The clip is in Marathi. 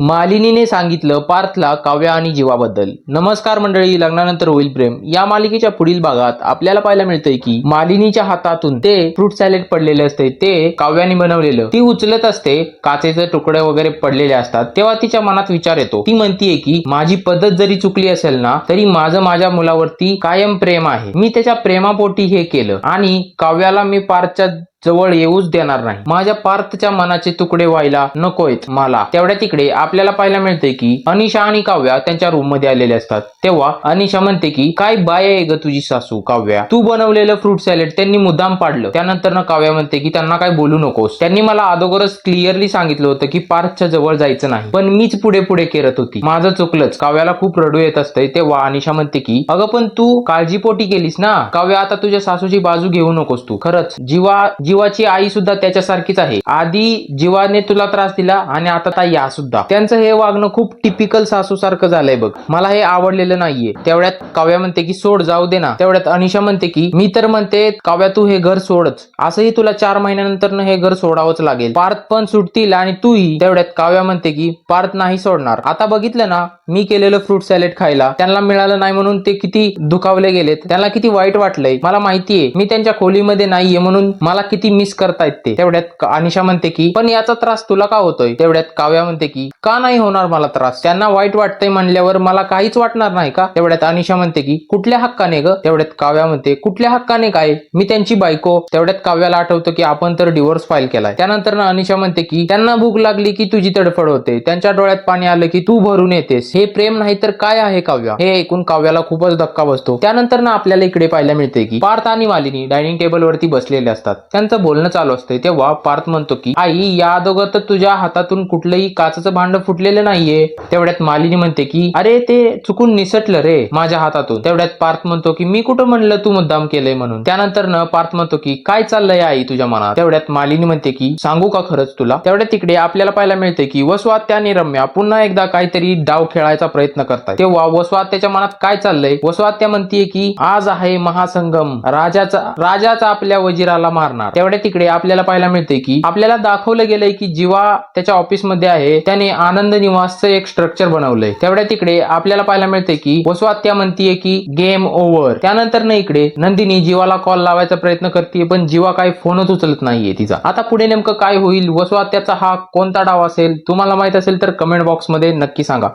मालिनीने सांगितलं पार्थला काव्या आणि जीवाबद्दल. नमस्कार मंडळी लग्नानंतर होईल प्रेम. या मालिकेच्या पुढील भागात आपल्याला पाहायला मिळतंय की मालिनीच्या हातातून ते फ्रूट सॅलेड पडलेले असते ते काव्याने बनवलेलं. ती उचलत असते काचेचे तुकडे वगैरे पडलेले असतात तेव्हा तिच्या मनात विचार येतो. ती म्हणतीये की माझी पद्धत जरी चुकली असेल ना तरी माझं माझ्या मुलावरती कायम प्रेम आहे. मी त्याच्या प्रेमापोटी हे केलं आणि काव्याला मी पार्थच्या जवळ येऊच देणार नाही. माझ्या पार्थच्या मनाचे तुकडे व्हायला नकोयत मला. तेवढ्या तिकडे आपल्याला पाहायला मिळते की अनिशा आणि काव्या त्यांच्या रूममध्ये आलेले असतात. तेव्हा अनिशा म्हणते की काय बाय आहे ग तुझी सासू काव्या? तू बनवलेलं फ्रूट सॅलेड त्यांनी मुद्दाम पाडलं. त्यानंतर ना काव्या म्हणते की त्यांना काय बोलू नकोस. त्यांनी मला अगोदरच क्लिअरली सांगितलं होतं की पार्थच्या जवळ जायचं नाही. पण मीच पुढे पुढे करत होती. माझं चुकलंच. काव्याला खूप रडू येत असतंय. तेव्हा अनिशा म्हणते की अगं पण तू काळजीपोटी केलीस ना? काव्या आता तुझ्या सासूची बाजू घेऊ नकोस तू. खरंच जीवा जीवाची आई सुद्धा त्याच्यासारखीच आहे. आधी जीवाने तुला त्रास दिला आणि आता ताई या सुद्धा. त्यांचं हे वागणं खूप टिपिकल सासू सारखं झालंय बघ. मला हे आवडलेलं नाहीये. तेवढ्यात काव्या म्हणते की सोड जाऊ दे ना. तेवढ्यात अनिशा म्हणते की मी तर म्हणते काव्या तू हे घर सोडच. असंही तुला चार महिन्यानंतर हे घर सोडावंच लागेल. पार्थ पण सुटतील आणि तूही. तेवढ्यात काव्या म्हणते की पार्थ नाही सोडणार. आता बघितलं ना मी केलेलं फ्रूट सॅलेड खायला त्यांना मिळालं नाही म्हणून ते किती दुखावले गेलेत. त्यांना किती वाईट वाटलंय. मला माहितीये मी त्यांच्या खोलीमध्ये नाहीये म्हणून मला किती मिस करतायत ते. तेवढ्यात अनिशा म्हणते की पण याचा त्रास तुला का होतोय? तेवढ्यात काव्या म्हणते की का नाही होणार मला त्रास? त्यांना वाईट वाटतंय म्हणल्यावर मला काहीच वाटणार नाही का? तेवढ्यात अनिशा म्हणते की कुठल्या हक्काने ग? तेवढ्यात काव्या म्हणते कुठल्या हक्काने काय? मी त्यांची बायको. तेवढ्यात काव्याला आठवतो की आपण तर डिवोर्स फाईल केलाय. त्यानंतर ना अनिशा म्हणते की त्यांना भूक लागली की तुझी तडफड होते. त्यांच्या डोळ्यात पाणी आलं की तू भरून येतेस. हे प्रेम नाही तर काय आहे काव्या? हे ऐकून काव्याला खूपच धक्का बसतो. त्यानंतर ना आपल्याला इकडे पाहायला मिळते की पार्थ आणि मालिनी डायनिंग टेबल वरती बसलेले असतात. त्यांचं बोलणं चालू असतंय. तेव्हा पार्थ म्हणतो की आई या अगोदर तर तुझ्या हातातून कुठलंही काचचं भांड फुटलेलं नाहीये. तेवढ्यात मालिनी म्हणते की अरे ते चुकून निसटलं रे माझ्या हातातून. तेवढ्यात पार्थ म्हणतो की मी कुठं म्हणलं तू मुद्दाम केलंय म्हणून? त्यानंतर न पार्थ म्हणतो की काय चाललंय आई तुझ्या मनात? तेवढ्यात मालिनी म्हणते की सांगू का खरंच तुला? तेवढ्यात तिकडे आपल्याला पाहायला मिळते की वसवात्या आणि रम्या पुन्हा एकदा काहीतरी डाव खेळायचा प्रयत्न करतात तेव्हा वसवात्याच्या मनात काय चाललंय? वसवात्या म्हणतीये की आज आहे महासंगम. राजाचा राजाचा आपल्या वजिराला मारणार. तेवढ्या तिकडे आपल्याला पाहायला मिळते की आपल्याला दाखवलं गेलंय की जीवा त्याच्या ऑफिसमध्ये आहे त्याने आनंद निवासचं एक स्ट्रक्चर बनवलंय. तेवढ्या तिकडे आपल्याला पाहायला मिळते की वसवात्या म्हणतीये की गेम ओव्हर त्यानंतर ना इकडे नंदिनी जीवाला कॉल लावायचा प्रयत्न करते पण जीवा काही फोनच उचलत नाहीये तिचा. आता पुढे नेमकं काय होईल? वसवात्याचा हा कोणता डाव असेल? तुम्हाला माहीत असेल तर कमेंट बॉक्समध्ये नक्की सांगा.